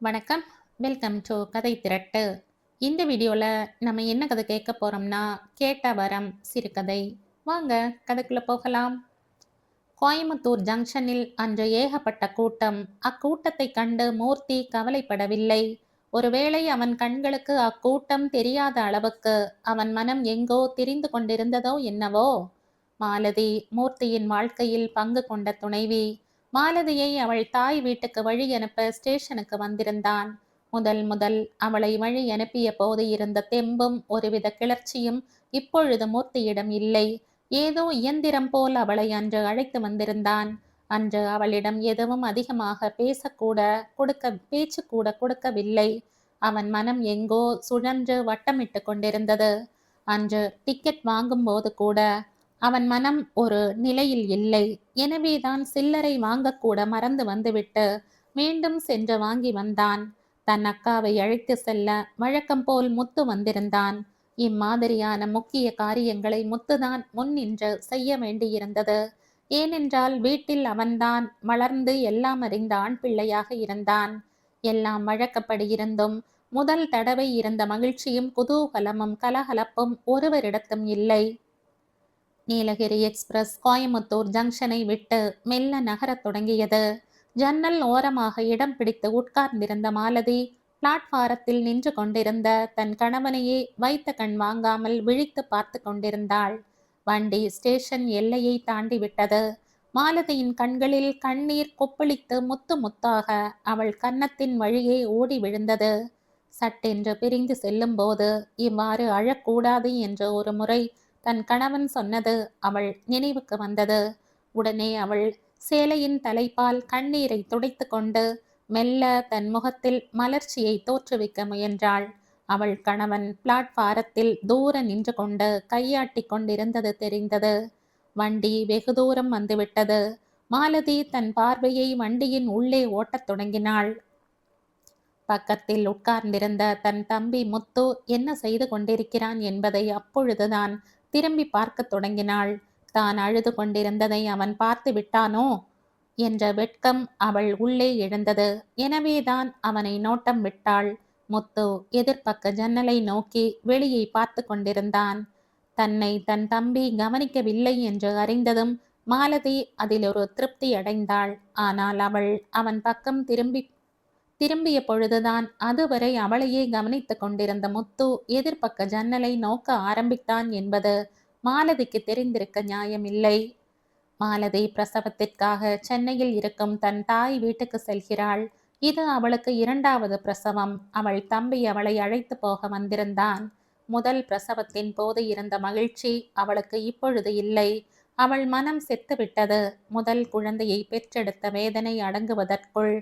வணக்கம். Welcome to கதை திரட்டு. இந்த வீடியோவில் நம்ம என்ன கதை கேட்க போகிறோம்னா கேட்ட வரம் சிறுகதை. வாங்க கதைக்குள்ளே போகலாம். கோயம்புத்தூர் ஜங்ஷனில் அன்று ஏகப்பட்ட கூட்டம். அக்கூட்டத்தை கண்டு மூர்த்தி கவலைப்படவில்லை. ஒருவேளை அவன் கண்களுக்கு அக்கூட்டம் தெரியாத அளவுக்கு அவன் மனம் எங்கோ தெரிந்து கொண்டிருந்ததோ என்னவோ? மாலதி மூர்த்தியின் வாழ்க்கையில் பங்கு கொண்ட துணைவி மாலதியை அவள் தாய் வீட்டுக்கு வழி அனுப்ப ஸ்டேஷனுக்கு வந்திருந்தான். முதல் முதல் அவளை வழி அனுப்பிய போது இருந்த தெம்பும் ஒருவித கிளர்ச்சியும் இப்பொழுது மூர்த்தியிடம் இல்லை. ஏதோ இயந்திரம் போல் அவளை அன்று அழைத்து வந்திருந்தான். அன்று அவளிடம் எதுவும் அதிகமாக பேசக்கூட கொடுக்க பேச்சு கூட கொடுக்கவில்லை. அவன் மனம் எங்கோ சுழன்று வட்டமிட்டு கொண்டிருந்தது. அன்று டிக்கெட் வாங்கும்போது கூட அவன் மனம் ஒரு நிலையில் இல்லை. எனவேதான் சில்லறை வாங்கக்கூட மறந்து வந்துவிட்டு மீண்டும் சென்று வாங்கி வந்தான். தன் அக்காவை அழைத்து செல்ல வழக்கம் போல் முத்து வந்திருந்தான். இம்மாதிரியான முக்கிய காரியங்களை முத்துதான் முன் நின்று செய்ய வேண்டியிருந்தது. ஏனென்றால் வீட்டில் அவன்தான் வளர்ந்து எல்லாம் அறிந்த ஆண் பிள்ளையாக இருந்தான். எல்லாம் வழக்கப்படி இருந்தும் முதல் தடவை இருந்த மகிழ்ச்சியும் குதூகலமும் கலகலப்பும் ஒருவரிடத்தும் இல்லை. நீலகிரி எக்ஸ்பிரஸ் கோயம்புத்தூர் ஜங்ஷனை விட்டு மெல்ல நகரத் தொடங்கியது. ஜன்னல் ஓரமாக இடம் பிடித்து உட்கார்ந்திருந்த மாலதி பிளாட்பாரத்தில் நின்று கொண்டிருந்த தன் கணவனையே வைத்த கண் வாங்காமல் விழித்து பார்த்து கொண்டிருந்தாள். வண்டி ஸ்டேஷன் எல்லையை தாண்டி விட்டது. மாலதியின் கண்களில் கண்ணீர் கொப்பளித்து முத்து முத்தாக அவள் கன்னத்தின் வழியே ஓடி விழுந்தது. சட்டென்று பிரிந்து செல்லும்போது இவ்வாறு அழக்கூடாது என்று ஒரு முறை தன் கணவன் சொன்னது அவள் நினைவுக்கு வந்தது. உடனே அவள் சேலையின் தலைப்பால் கண்ணீரை துடைத்து கொண்டு மெல்ல தன் முகத்தில் மலர்ச்சியை தோற்றுவிக்க முயன்றாள். அவள் கணவன் பிளாட்பாரத்தில் தூர நின்று கொண்டு கையாட்டி கொண்டிருந்தது தெரிந்தது. வண்டி வெகு தூரம் வந்துவிட்டது. மாலதி தன் பார்வையை வண்டியின் உள்ளே ஓட்டத் தொடங்கினாள். பக்கத்தில் உட்கார்ந்திருந்த தன் தம்பி முத்து என்ன செய்து கொண்டிருக்கிறான் என்பதை அப்பொழுதுதான் திரும்பி பார்க்கத் தொடங்கினாள். தான் அழுது கொண்டிருந்ததை அவன் பார்த்து விட்டானோ? என்ற வெட்கம் அவள் உள்ளே எழுந்தது. எனவேதான் அவனை நோட்டம் விட்டாள். முத்து எதிர்ப்பக்க ஜன்னலை நோக்கி வெளியை பார்த்து கொண்டிருந்தான். தன்னை தன் தம்பி கவனிக்கவில்லை என்று அறிந்ததும் மாலதி அதில் ஒரு திருப்தி அடைந்தாள். ஆனால் அவள் அவன் பக்கம் திரும்பி திரும்பிய பொழுதுதான் அதுவரை அவளையே கவனித்துக் கொண்டிருந்த முத்து எதிர்ப்பக்க ஜன்னலை நோக்க ஆரம்பித்தான் என்பது மாலதிக்கு தெரிந்திருக்க நியாயமில்லை. மாலதி பிரசவத்திற்காக சென்னையில் இருக்கும் தன் தாய் வீட்டுக்கு செல்கிறாள். இது அவளுக்கு இரண்டாவது பிரசவம். அவள் தம்பி அவளை அழைத்து போக வந்திருந்தான். முதல் பிரசவத்தின் போது இருந்த மகிழ்ச்சி அவளுக்கு இப்பொழுது இல்லை. அவள் மனம் செத்துவிட்டது. முதல் குழந்தையை பெற்றெடுத்த வேதனை அடங்குவதற்குள்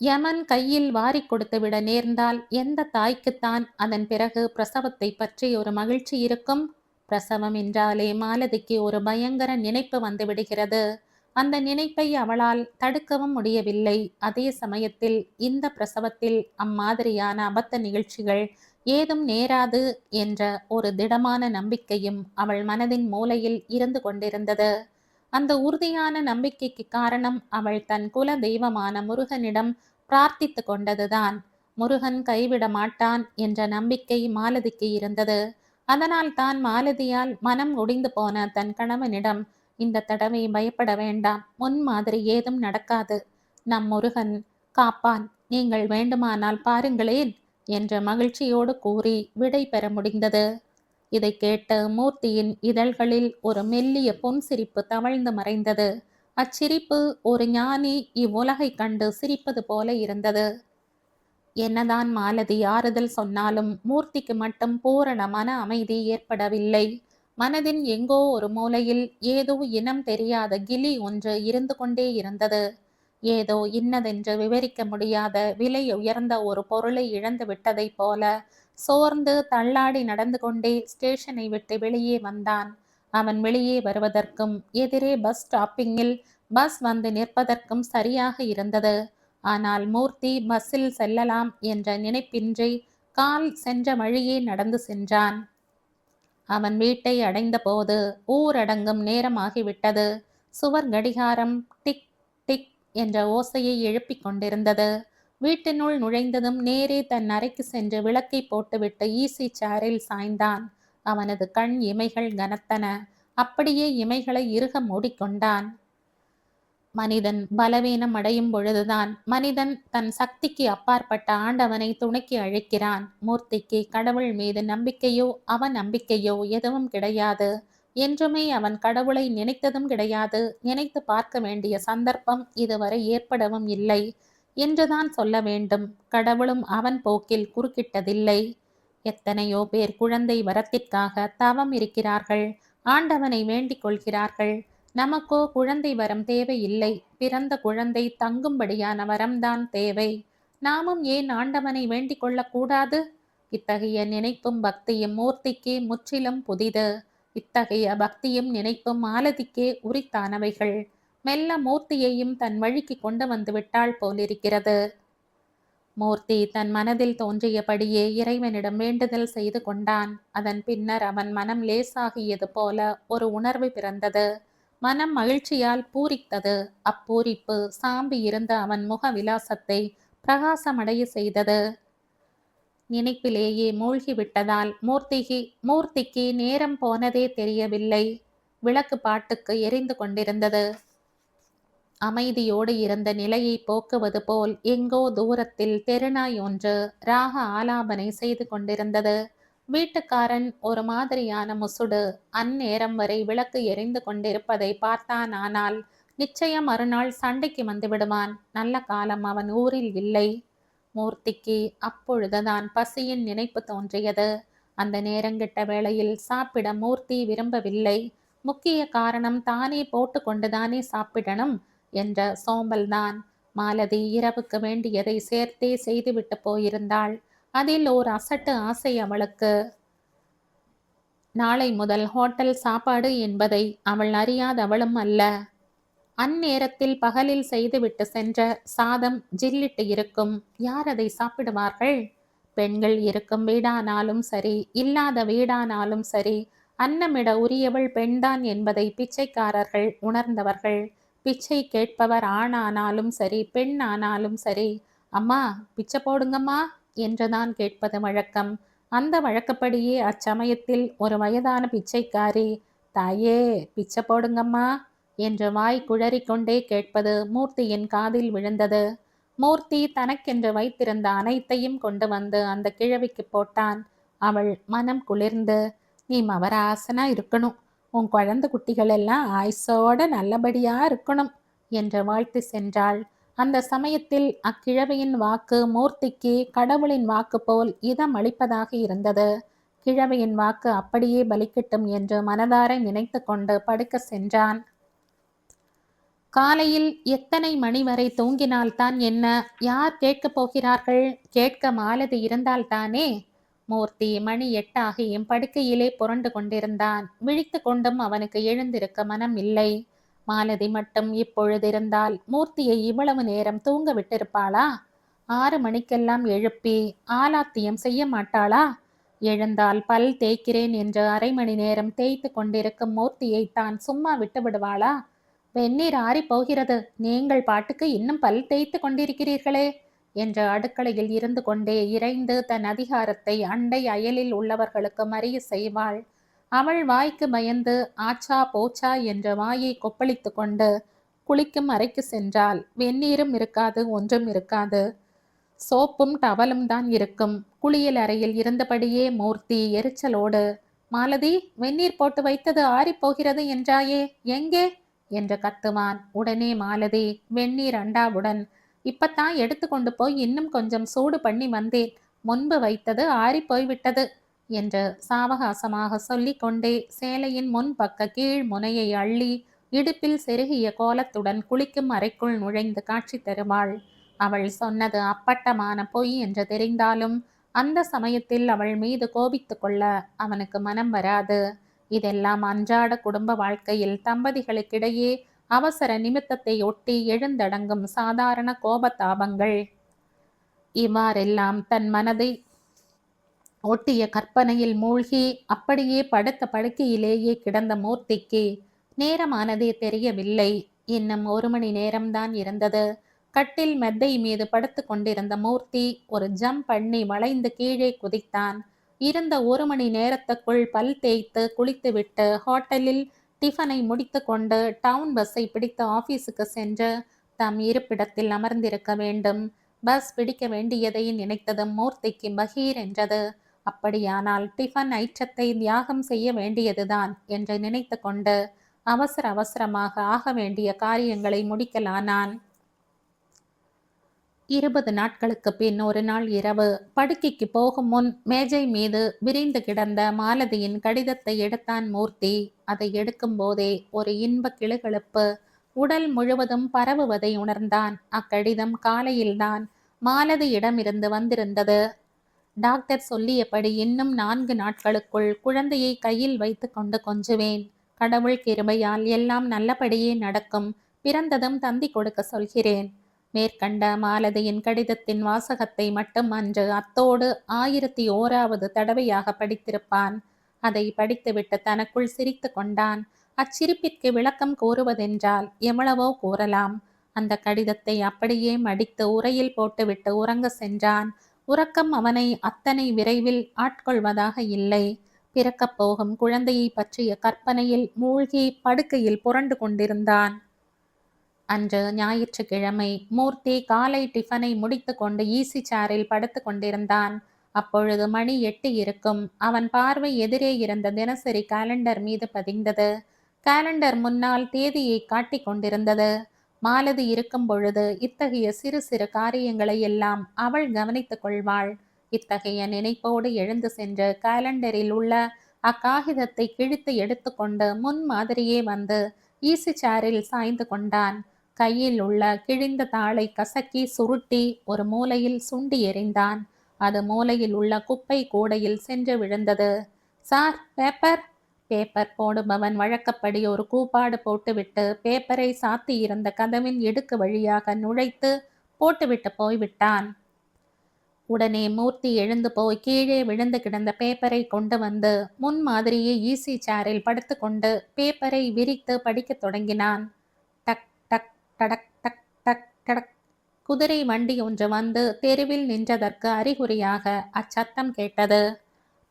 யமன் கையில் வாரி கொடுத்துவிட நேர்ந்தால் எந்த தாய்க்குத்தான் அதன் பிறகு பிரசவத்தை பற்றி ஒரு மகிழ்ச்சி இருக்கும்? பிரசவம் என்றாலே மாலதிக்கு ஒரு பயங்கர நினைப்பு வந்துவிடுகிறது அந்த நினைப்பை அவளால் தடுக்கவும் முடியவில்லை. அதே சமயத்தில் இந்த பிரசவத்தில் அம்மாதிரியான அபத்த நிகழ்ச்சிகள் ஏதும் நேராது என்ற ஒரு திடமான நம்பிக்கையும் அவள் மனதின் மூலையில் இருந்து கொண்டிருந்தது. அந்த உறுதியான நம்பிக்கைக்கு காரணம் அவள் தன் குல தெய்வமான முருகனிடம் பிரார்த்தித்து கொண்டதுதான். முருகன் கைவிட மாட்டான் என்ற நம்பிக்கை மாலதிக்கு இருந்தது. அதனால் தான் மாலதியால் மனம் ஒடிந்து போன தன் கணவனிடம் இந்த தடவை பயப்பட வேண்டாம். முன் மாதிரி ஏதும் நடக்காது. நம் முருகன் காப்பான் நீங்கள் வேண்டுமானால் பாருங்களேன் என்ற மகிழ்ச்சியோடு கூறி விடை பெற முடிந்தது. இதை கேட்ட மூர்த்தியின் இதழ்களில் ஒரு மெல்லிய பொன் சிரிப்பு தவழ்ந்து மறைந்தது. அச்சிரிப்பு ஒரு ஞானி இவ்வுலகை கண்டு சிரிப்பது போல இருந்தது. என்னதான் மாலதி ஆறுதல் சொன்னாலும் மூர்த்திக்கு மட்டும் பூரண மன அமைதி ஏற்படவில்லை. மனதின் எங்கோ ஒரு மூலையில் ஏதோ இனம் தெரியாத கிளி ஒன்று இருந்து கொண்டே இருந்தது. ஏதோ இன்னதென்று விவரிக்க முடியாத விலை உயர்ந்த ஒரு பொருளை இழந்து விட்டதைப் போல சோர்ந்து தள்ளாடி நடந்து கொண்டே ஸ்டேஷனை விட்டு வெளியே வந்தான். அவன் வெளியே வருவதற்கும் எதிரே பஸ் ஸ்டாப்பிங்கில் பஸ் வந்து நிற்பதற்கும் சரியாக இருந்தது. ஆனால் மூர்த்தி பஸ்ஸில் செல்லலாம் என்ற நினைப்பின்றி கால் சென்ற வழியே நடந்து சென்றான். அவன் வீட்டை அடைந்தபோது ஊரடங்கும் நேரமாகிவிட்டது. சுவர் கடிகாரம் டிக் டிக் என்ற ஓசையை எழுப்பிக் கொண்டிருந்தது. வீட்டினுள் நுழைந்ததும் நேரே தன் அறைக்கு சென்று விளக்கை போட்டுவிட்டு ஈசி சேரில் சாய்ந்தான். அவனது கண் இமைகள் கனத்தன. அப்படியே இமைகளை இறுக மூடிக்கொண்டான். மனிதன் பலவீனம் அடையும் பொழுதுதான் மனிதன் தன் சக்திக்கு அப்பாற்பட்ட ஆண்டவனை துணைக்கு அழைக்கிறான். மூர்த்திக்கு கடவுள் மீது நம்பிக்கையோ அவன் நம்பிக்கையோ எதுவும் கிடையாது. என்றுமே அவன் கடவுளை நினைத்ததும் கிடையாது. நினைத்து பார்க்க வேண்டிய சந்தர்ப்பம் இதுவரை ஏற்படவும் இல்லை. என்றுதான் சொல்ல வேண்டும். கடவுளும் அவன் போக்கில் குறுக்கிட்டதில்லை. எத்தனையோ பேர் குழந்தை வரத்திற்காக தவம் இருக்கிறார்கள். ஆண்டவனை வேண்டிக் கொள்கிறார்கள். நமக்கோ குழந்தை வரம் தேவையில்லை. பிறந்த குழந்தை தங்கும்படியான வரம்தான் தேவை. நாமும் ஏன் ஆண்டவனை வேண்டிக் கொள்ளக்கூடாது? இத்தகைய நினைப்பும் பக்தியும் மூர்த்திக்கு முற்றிலும் புதிது. இத்தகைய பக்தியும் நினைப்பும் மாலதிக்கே உரித்தானவைகள். மெல்ல மூர்த்தியையும் தன் வழிக்கு கொண்டு வந்து விட்டாள் போலிருக்கிறது. மூர்த்தி தன் மனதில் தோன்றியபடியே இறைவனிடம் வேண்டுதல் செய்து கொண்டான். அதன் பின்னர் அவன் மனம் லேசாகியது போல ஒரு உணர்வு பிறந்தது. மனம் மகிழ்ச்சியால் பூரித்தது. அப்பூரிப்பு சாம்பி இருந்த அவன் முக விலாசத்தை பிரகாசமடைய செய்தது. நினைப்பிலேயே மூழ்கிவிட்டதால் மூர்த்திகி மூர்த்திக்கு நேரம் போனதே தெரியவில்லை. விளக்கு பாட்டுக்கு எரிந்து கொண்டிருந்தது. அமைதியோடு இருந்த நிலையை போக்குவது போல் எங்கோ தூரத்தில் தெருநாய் ஒன்று ராக ஆலாபனை செய்து கொண்டிருந்தது. வீட்டுக்காரன் ஒரு மாதிரியான முசுடு. அந்நேரம் வரை விளக்கு எரிந்து கொண்டிருப்பதை பார்த்தான் ஆனால் நிச்சயம் மறுநாள் சண்டைக்கு வந்து விடுவான். நல்ல காலம் அவன் ஊரில் இல்லை. மூர்த்திக்கு அப்பொழுதுதான் பசியின் நினைப்பு தோன்றியது. அந்த நேரங்கிட்ட வேளையில் சாப்பிட மூர்த்தி விரும்பவில்லை. முக்கிய காரணம் தானே போட்டு கொண்டுதானே சாப்பிடணும்? என்ற சோம்பல்தான். மாலதி இரவுக்கு வேண்டியதை சேர்த்தே செய்துவிட்டு போயிருந்தாள். அதில் ஓர் அசட்டு ஆசை அவளுக்கு. நாளை முதல் ஹோட்டல் சாப்பாடு என்பதை அவள் அறியாதவளும் அல்ல. அந்நேரத்தில் பகலில் செய்துவிட்டு சென்ற சாதம் ஜில்லிட்டு இருக்கும். யார் அதை சாப்பிடுவார்கள்? பெண்கள் இருக்கும் வீடானாலும் சரி இல்லாத வீடானாலும் சரி அன்னமிட உரியவள் பெண்தான் என்பதை பிச்சைக்காரர்கள் உணர்ந்தவர்கள். பிச்சை கேட்பவர் ஆணானாலும் சரி பெண் ஆனாலும் சரி அம்மா பிச்சை போடுங்கம்மா என்றுதான் கேட்பது வழக்கம். அந்த வழக்கப்படியே அச்சமயத்தில் ஒரு வயதான பிச்சைக்காரி தாயே பிச்சை போடுங்கம்மா என்று வாய் குழறிக்கொண்டே கேட்பது மூர்த்தியின் காதில் விழுந்தது. மூர்த்தி தனக்கென்று வைத்திருந்த அனைத்தையும் கொண்டு வந்து அந்த கிழவிக்கு போட்டான். அவள் மனம் குளிர்ந்து நீ மவராசனா இருக்கணும். உன் குழந்தை குட்டிகள் எல்லாம் ஆயுசோட நல்லபடியா இருக்கணும் என்று வாழ்த்து சென்றாள். அந்த சமயத்தில் அக்கிழவையின் வாக்கு மூர்த்திக்கு கடவுளின் வாக்கு போல் இதம் அளிப்பதாக இருந்தது. கிழவையின் வாக்கு அப்படியே பலிக்கட்டும் என்று மனதாரை நினைத்து கொண்டு படுக்க சென்றான். காலையில் எத்தனை மணி வரை தூங்கினால்தான் என்ன? யார் கேட்கப் போகிறார்கள்? கேட்க மாலதி இருந்தால்தானே? மூர்த்தி மணி எட்டாகியும் படுக்கையிலே புரண்டு கொண்டிருந்தான். விழித்து கொண்டும் அவனுக்கு எழுந்திருக்க மனம் இல்லை. மாலதி மட்டும் இப்பொழுதிருந்தால் மூர்த்தியை இவ்வளவு நேரம் தூங்க விட்டிருப்பாளா? ஆறு மணிக்கெல்லாம் எழுப்பி ஆலாத்தியம் செய்ய மாட்டாளா? எழுந்தால் பல் தேய்க்கிறேன் என்று அரை மணி நேரம் தேய்த்து கொண்டிருக்கும் மூர்த்தியை தான் சும்மா விட்டு விடுவாளா? வெந்நீர் ஆறி போகிறது. நீங்கள் பாட்டுக்கு இன்னும் பல் தேய்த்து கொண்டிருக்கிறீர்களே. என்று அடுக்களையில் இருந்து கொண்டே இறைந்து தன் அதிகாரத்தை அண்டை அயலில் உள்ளவர்களுக்கு மறிய செய்வாள். அவள் வாய்க்கு பயந்து ஆச்சா போச்சா என்ற வாயை கொப்பளித்து கொண்டு குளிக்கும் அறைக்கு சென்றால் வெந்நீரும் இருக்காது ஒன்றும் இருக்காது. சோப்பும் டவலும் தான் இருக்கும். குளியல் அறையில் இருந்தபடியே மூர்த்தி எரிச்சலோடு மாலதி வெந்நீர் போட்டு வைத்தது ஆறிப்போகிறது என்றாயே எங்கே? என்று கத்துவான். உடனே மாலதி வெந்நீர் அண்டாவுடன் இப்பத்தான் எடுத்து கொண்டு போய் இன்னும் கொஞ்சம் சூடு பண்ணி வந்தேன். முன்பு வைத்தது ஆறி போய்விட்டது என்று சாவகாசமாக சொல்லிக்கொண்டே சேலையின் முன்பக்க கீழ் முனையை அள்ளி இடுப்பில் செருகிய கோலத்துடன் குளிக்கும் அறைக்குள் நுழைந்து காட்சி தருவாள். அவள் சொன்னது அப்பட்டமான பொய் என்று தெரிந்தாலும் அந்த சமயத்தில் அவள் மீது கோபித்து கொள்ள அவனுக்கு மனம் வராது. இதெல்லாம் அன்றாட குடும்ப வாழ்க்கையில் தம்பதிகளுக்கிடையே அவசர நிமித்தத்தை ஒட்டி எழுந்தடங்கும் சாதாரண கோபத்தாபங்கள். இவ்வாறெல்லாம் தன் மனதை ஒட்டிய கற்பனையில் மூழ்கி அப்படியே படுத்த படுக்கையிலேயே கிடந்த மூர்த்திக்கு நேரமானதே தெரியவில்லை. இன்னும் ஒரு மணி நேரம்தான் இருந்தது. கட்டில் மெத்தை மீது படுத்து கொண்டிருந்த மூர்த்தி ஒரு ஜம்ப் பண்ணி வளைந்து கீழே குதித்தான். இருந்த ஒரு மணி நேரத்துக்குள் பல் தேய்த்து குளித்துவிட்டு ஹோட்டலில் டிஃபனை முடித்து கொண்டு டவுன் பஸ்ஸை பிடித்து ஆபீஸுக்கு சென்று தம் இருப்பிடத்தில் அமர்ந்திருக்க வேண்டும். பஸ் பிடிக்க வேண்டியதை நினைத்ததும் மூர்த்திக்கு பகீர் என்றது. அப்படியானால் டிஃபன் ஐற்றத்தை தியாகம் செய்ய வேண்டியதுதான் என்று நினைத்து கொண்டு அவசர அவசரமாக ஆக வேண்டிய காரியங்களை முடிக்கலானான். இருபது நாட்களுக்கு பின் ஒரு நாள் இரவு படுக்கைக்கு போகும் முன் மேஜை மீது விரிந்து கிடந்த மாலதியின் கடிதத்தை எடுத்தான் மூர்த்தி. அதை எடுக்கும் போதே ஒரு இன்ப கிளுகிழுப்பு உடல் முழுவதும் பரவுவதை உணர்ந்தான். அக்கடிதம் காலையில்தான் மாலதியிடமிருந்து வந்திருந்தது. டாக்டர் சொல்லியபடி இன்னும் நான்கு நாட்களுக்குள் குழந்தையை கையில் வைத்து கொண்டு கொஞ்சுவேன். கடவுள் கிருபையால் எல்லாம் நல்லபடியே நடக்கும். பிறந்ததும் தந்தி கொடுக்க சொல்கிறேன். மேற்கண்ட மாலதியின் கடிதத்தின் வாசகத்தை மட்டும் அன்று அத்தோடு ஆயிரத்தி ஓராவது தடவையாக படித்திருப்பான். அதை படித்துவிட்டு தனக்குள் சிரித்து கொண்டான். அச்சிரிப்பிற்கு விளக்கம் கூறுவதென்றால் எவ்வளவோ கூறலாம். அந்த கடிதத்தை அப்படியே மடித்து உரையில் போட்டுவிட்டு உறங்க சென்றான். உறக்கம் அவனை அத்தனை விரைவில் ஆட்கொள்வதாக இல்லை. பிறக்கப் போகும் குழந்தையை பற்றிய கற்பனையில் மூழ்கி படுக்கையில் புரண்டு கொண்டிருந்தான். அன்று ஞாயிற்றுக்கிழமை மூர்த்தி காலை டிஃபனை முடித்து கொண்டு ஈசி சேரில் படுத்து கொண்டிருந்தான் அப்பொழுது மணி எட்டு இருக்கும். அவன் பார்வை எதிரே இருந்த தினசரி காலண்டர் மீது பதிந்தது. காலண்டர் முன்னால் தேதியை காட்டிக் கொண்டிருந்தது மாலதி இருக்கும் பொழுது இத்தகைய சிறு சிறு காரியங்களை எல்லாம் அவள் கவனித்துக் கொள்வாள். இத்தகைய நினைப்போடு எழுந்து சென்று காலண்டரில் உள்ள அக்காகிதத்தை கிழித்து எடுத்துக்கொண்டு முன் மாதிரியே வந்து ஈசி சேரில் சாய்ந்து கொண்டான். கையில் உள்ள கிழிந்த தாளை கசக்கி சுருட்டி ஒரு மூலையில் சுண்டி எறிந்தான். அது மூலையில் உள்ள குப்பை கூடையில் சென்று விழுந்தது. Sir paper? பேப்பர் போடுபவன் வழக்கப்படி ஒரு கூப்பாடு போட்டுவிட்டு பேப்பரை சாத்தி இருந்த கதவின் இடுக்கு வழியாக நுழைத்து போட்டுவிட்டு போய்விட்டான். உடனே மூர்த்தி எழுந்து போய் கீழே விழுந்து கிடந்த பேப்பரை கொண்டு வந்து முன் மாதிரியே ஈசி சேரில் படுத்துக்கொண்டு பேப்பரை விரித்து படிக்கத் தொடங்கினான். டடக் டக் டக் டடக். குதிரை வண்டி ஒன்று வந்து தெருவில் நின்றதற்கு அறிகுறியாக அச்சத்தம் கேட்டது.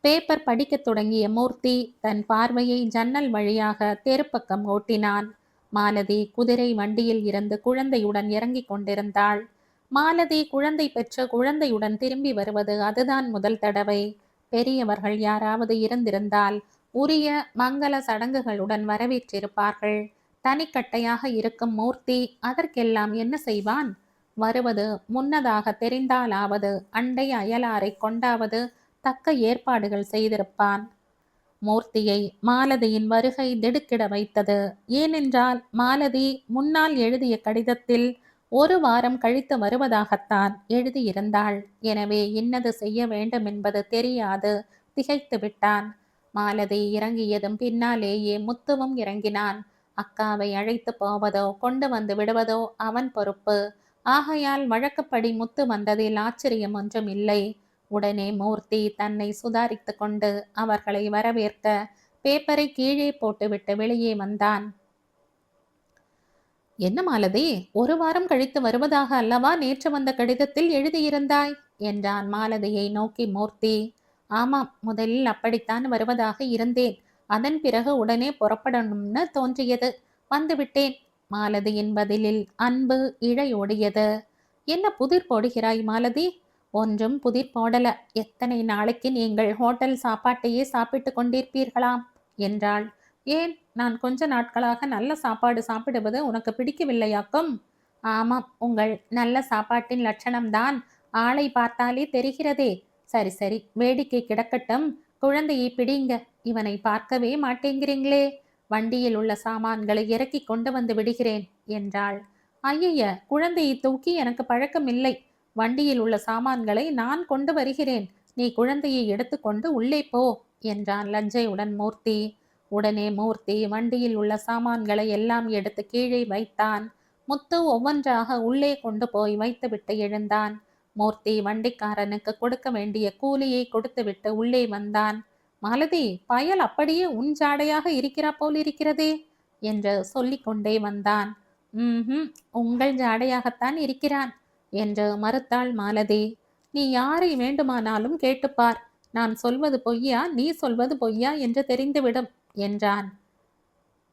பேப்பர் படிக்கத் தொடங்கிய மூர்த்தி தன் பார்வையை ஜன்னல் வழியாக தெருப்பக்கம் ஓட்டினான். மாலதி குதிரை வண்டியில் இருந்து குழந்தையுடன் இறங்கிக் கொண்டிருந்தாள். மாலதி குழந்தை பெற்று குழந்தையுடன் திரும்பி வருவது அதுதான் முதல் தடவை. பெரியவர்கள் யாராவது இருந்திருந்தால் உரிய மங்கள சடங்குகளுடன் வரவேற்றிருப்பார்கள். தனிக்கட்டையாக இருக்கும் மூர்த்தி அதற்கெல்லாம் என்ன செய்வான்? வருவது முன்னதாக தெரிந்தாலாவது அண்டை அயலாரை கொண்டாவது தக்க ஏற்பாடுகள் செய்திருப்பான். மூர்த்தியை மாலதியின் வருகை திடுக்கிட வைத்தது. ஏனென்றால் மாலதி முன்னால் எழுதிய கடிதத்தில் ஒரு வாரம் கழித்து வருவதாகத்தான் எழுதியிருந்தாள். எனவே இன்னது செய்ய வேண்டும் என்பது தெரியாது. திகைத்து விட்டான் மாலதி இறங்கியதும் பின்னாலேயே முத்துவும் இறங்கினான். அக்காவை அழைத்து போவதோ கொண்டு வந்து விடுவதோ அவன் பொறுப்பு. ஆகையால் வழக்கப்படி முத்து வந்ததில் ஆச்சரியம் ஒன்றும் இல்லை. உடனே மூர்த்தி தன்னை சுதாரித்து கொண்டு அவர்களை வரவேற்க பேப்பரை கீழே போட்டுவிட்டு வெளியே வந்தான். என்ன மாலதி ஒரு வாரம் கழித்து வருவதாக அல்லவா நேற்று வந்த கடிதத்தில் எழுதியிருந்தாய்? என்றான் மாலதியை நோக்கி மூர்த்தி. ஆமாம் முதலில் அப்படித்தான் வருவதாக இருந்தேன். அதன் பிறகு உடனே புறப்படணும்னு தோன்றியது. வந்துவிட்டேன். மாலதியின் பதிலில் அன்பு இழையோடியது. என்ன புதிர் போடுகிறாய் மாலதி? ஒன்றும் புதிர் போடல. எத்தனை நாளைக்கு நீங்கள் ஹோட்டல் சாப்பாட்டையே சாப்பிட்டு கொண்டிருப்பீர்களாம்? என்றாள். ஏன்? நான் கொஞ்ச நாட்களாக நல்ல சாப்பாடு சாப்பிடுவது உனக்கு பிடிக்கவில்லையாக்கும்? ஆமாம். உங்கள் நல்ல சாப்பாட்டின் லட்சணம்தான். ஆளை பார்த்தாலே தெரிகிறதே. சரி சரி. வேடிக்கை கிடக்கட்டும். குழந்தையை பிடிங்க இவனை பார்க்கவே மாட்டேங்கிறீங்களே. வண்டியில் உள்ள சாமான்களை இறக்கி கொண்டு வந்து விடுகிறேன் என்றாள். ஐயைய குழந்தையை தூக்கி எனக்கு பழக்கம் இல்லை வண்டியில் உள்ள சாமான்களை நான் கொண்டு வருகிறேன். நீ குழந்தையை எடுத்துக்கொண்டு உள்ளே போ என்றான் லஞ்சையுடன் மூர்த்தி. உடனே மூர்த்தி வண்டியில் உள்ள சாமான்களை எல்லாம் எடுத்து கீழே வைத்தான். முத்து ஒவ்வொன்றாக உள்ளே கொண்டு போய் வைத்துவிட்டு எழுந்தான். மூர்த்தி வண்டிக்காரனுக்கு கொடுக்க வேண்டிய கூலியை கொடுத்துவிட்டு உள்ளே வந்தான். மாலதி பயல் அப்படியே உன் ஜாடையாக இருக்கிறா போல் இருக்கிறதே என்று சொல்லிக்கொண்டே வந்தான். ம் உங்கள் ஜாடையாகத்தான் இருக்கிறான் என்று மறுத்தாள் மாலதி. நீ யாரை வேண்டுமானாலும் கேட்டுப்பார். நான் சொல்வது பொய்யா நீ சொல்வது பொய்யா என்று தெரிந்துவிடும் என்றான்.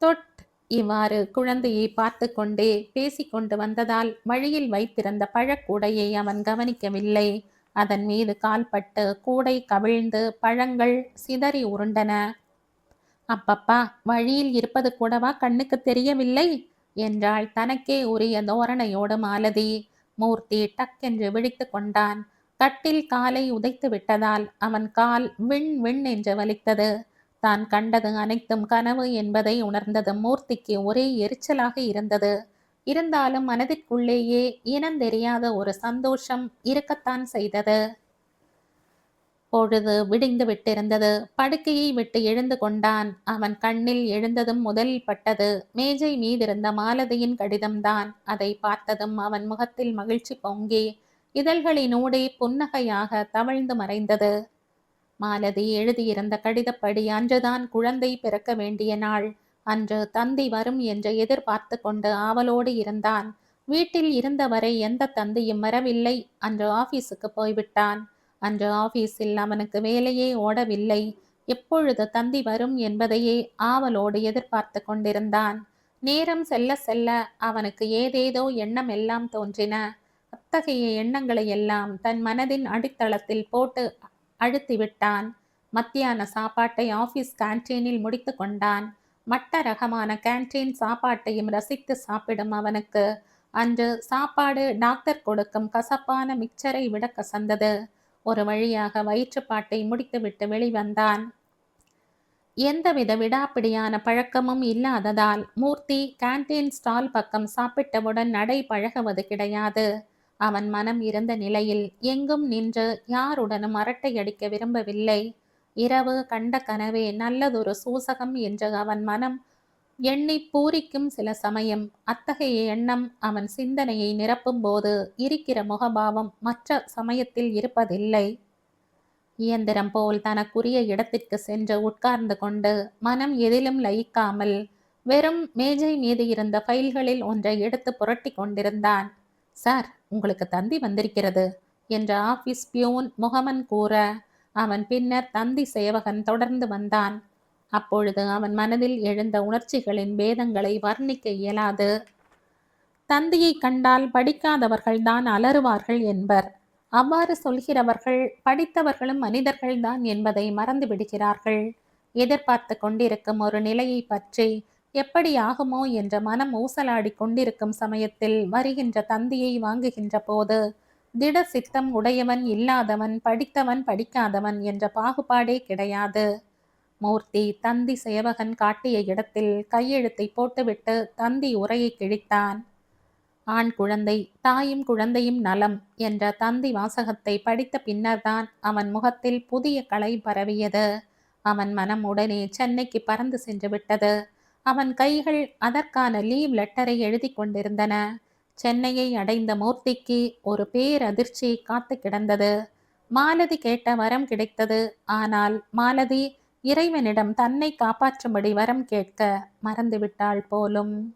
தொட் இவ்வாறு குழந்தையை பார்த்து கொண்டே பேசிக்கொண்டு வந்ததால் வழியில் வைத்திருந்த பழக்கூடையை அவன் கவனிக்கவில்லை. அதன் மீது கால்பட்டு கூடை கவிழ்ந்து பழங்கள் சிதறி உருண்டன. அப்பப்பா வழியில் இருப்பது கூடவா? கண்ணுக்கு தெரியவில்லை? என்றாள் தனக்கே உரிய தோரணையோடு மாலதி. மூர்த்தி டக்கென்று விழித்து கொண்டான். கட்டில் காலை உதைத்து விட்டதால் அவன் கால் விண் விண் என்று வலித்தது. தான் கண்டது அனைத்தும் கனவு என்பதை உணர்ந்தது மூர்த்திக்கு ஒரே எரிச்சலாக இருந்தது. இருந்தாலும் மனதிற்குள்ளேயே இனந்தெரியாத ஒரு சந்தோஷம் இருக்கத்தான் செய்தது. பொழுது விடிந்து விட்டிருந்தது. படுக்கையை விட்டு எழுந்து கொண்டான். அவன் கண்ணில் எழுந்ததும் முதலில் பட்டது. மேஜை மீதிருந்த மாலதியின் கடிதம்தான். அதை பார்த்ததும் அவன் முகத்தில் மகிழ்ச்சி பொங்கி இதழ்களினூடே புன்னகையாக தவழ்ந்து மறைந்தது. மாலதி எழுதியிருந்த கடிதப்படி அன்றுதான் குழந்தை பிறக்க வேண்டிய நாள். அன்று தந்தி வரும் என்று எதிர்பார்த்து கொண்டு ஆவலோடு இருந்தான். வீட்டில் இருந்தவரை எந்த தந்தையும் வரவில்லை. அன்று ஆபீஸுக்கு போய்விட்டான். அன்று ஆபீஸில் அவனுக்கு வேலையே ஓடவில்லை. எப்பொழுது தந்தி வரும் என்பதையே ஆவலோடு எதிர்பார்த்து கொண்டிருந்தான். நேரம் செல்ல செல்ல அவனுக்கு ஏதேதோ எண்ணம் எல்லாம் தோன்றின. அத்தகைய எண்ணங்களை எல்லாம் தன் மனதின் அடித்தளத்தில் போட்டு அழுத்தி விட்டான். மத்தியான சாப்பாட்டை ஆபீஸ் கேன்டீனில் முடித்து கொண்டான். மட்ட ரகமான கேன்டீன் சாப்பாட்டையும் ரசித்து சாப்பிடும் அவனுக்கு. அன்று சாப்பாடு டாக்டர் கொடுக்கும் கசப்பான மிக்சரை விட கசந்தது. ஒரு வழியாக வயிற்றுப்பாட்டை முடித்துவிட்டு வெளிவந்தான். எந்தவித விடாப்பிடியான பழக்கமும் இல்லாததால் மூர்த்தி கேன்டீன் ஸ்டால் பக்கம் சாப்பிட்டவுடன் நடை பழகுவது கிடையாது. அவன் மனம் இருந்த நிலையில் எங்கும் நின்று யாருடனும் அரட்டை அடிக்க விரும்பவில்லை. இரவு கண்ட கனவே நல்லதொரு சூசகம் என்று அவன் மனம் எண்ணி பூரிக்கும் சில சமயம் அத்தகைய எண்ணம் அவன் சிந்தனையை நிரப்பும் போது இருக்கிற முகபாவம் மற்ற சமயத்தில் இருப்பதில்லை. இயந்திரம் போல் தனக்குரிய இடத்திற்கு சென்று உட்கார்ந்து கொண்டு மனம் எதிலும் லயிக்காமல் வெறும் மேஜை மீது இருந்த ஃபைல்களில் ஒன்றை எடுத்து புரட்டி கொண்டிருந்தான். சார் உங்களுக்கு தந்தி வந்திருக்கிறது என்ற ஆபீஸ் பியூன் முகமன் கூற அவன் பின்னர் தந்தி சேவகன் தொடர்ந்து வந்தான். அப்பொழுது அவன் மனதில் எழுந்த உணர்ச்சிகளின் பேதங்களை வர்ணிக்க இயலாது. தந்தியை கண்டால் படிக்காதவர்கள் தான் அலறுவார்கள் என்பர். அவ்வாறு சொல்கிறவர்கள் படித்தவர்களும் மனிதர்கள்தான் என்பதை மறந்து விடுகிறார்கள். எதிர்பார்த்து கொண்டிருக்கும் ஒரு நிலையை பற்றி எப்படியாகுமோ என்ற மனம் ஊசலாடி கொண்டிருக்கும் சமயத்தில் வருகின்ற தந்தியை வாங்குகின்ற போது திட சித்தம் உடையவன் இல்லாதவன் படித்தவன் படிக்காதவன் என்ற பாகுபாடே கிடையாது. மூர்த்தி தந்தி சேவகன் காட்டிய இடத்தில் கையெழுத்தை போட்டுவிட்டு தந்தி உரையை கிழித்தான். ஆண் குழந்தை தாயும் குழந்தையும் நலம் என்ற தந்தி வாசகத்தை படித்த பின்னர்தான் அவன் முகத்தில் புதிய களை பரவியது. அவன் மனம் உடனே சென்னைக்கு பறந்து சென்று விட்டது. அவன் கைகள் அதற்கான லீவ் லெட்டரை எழுதி கொண்டிருந்தன. சென்னையை அடைந்த மூர்த்திக்கு ஒரு பேரதிர்ச்சி காத்து கிடந்தது. மாலதி கேட்ட வரம் கிடைத்தது. ஆனால் மாலதி இறைவனிடம் தன்னை காப்பாற்றும்படி வரம் கேட்க மறந்துவிட்டாள் போலும்.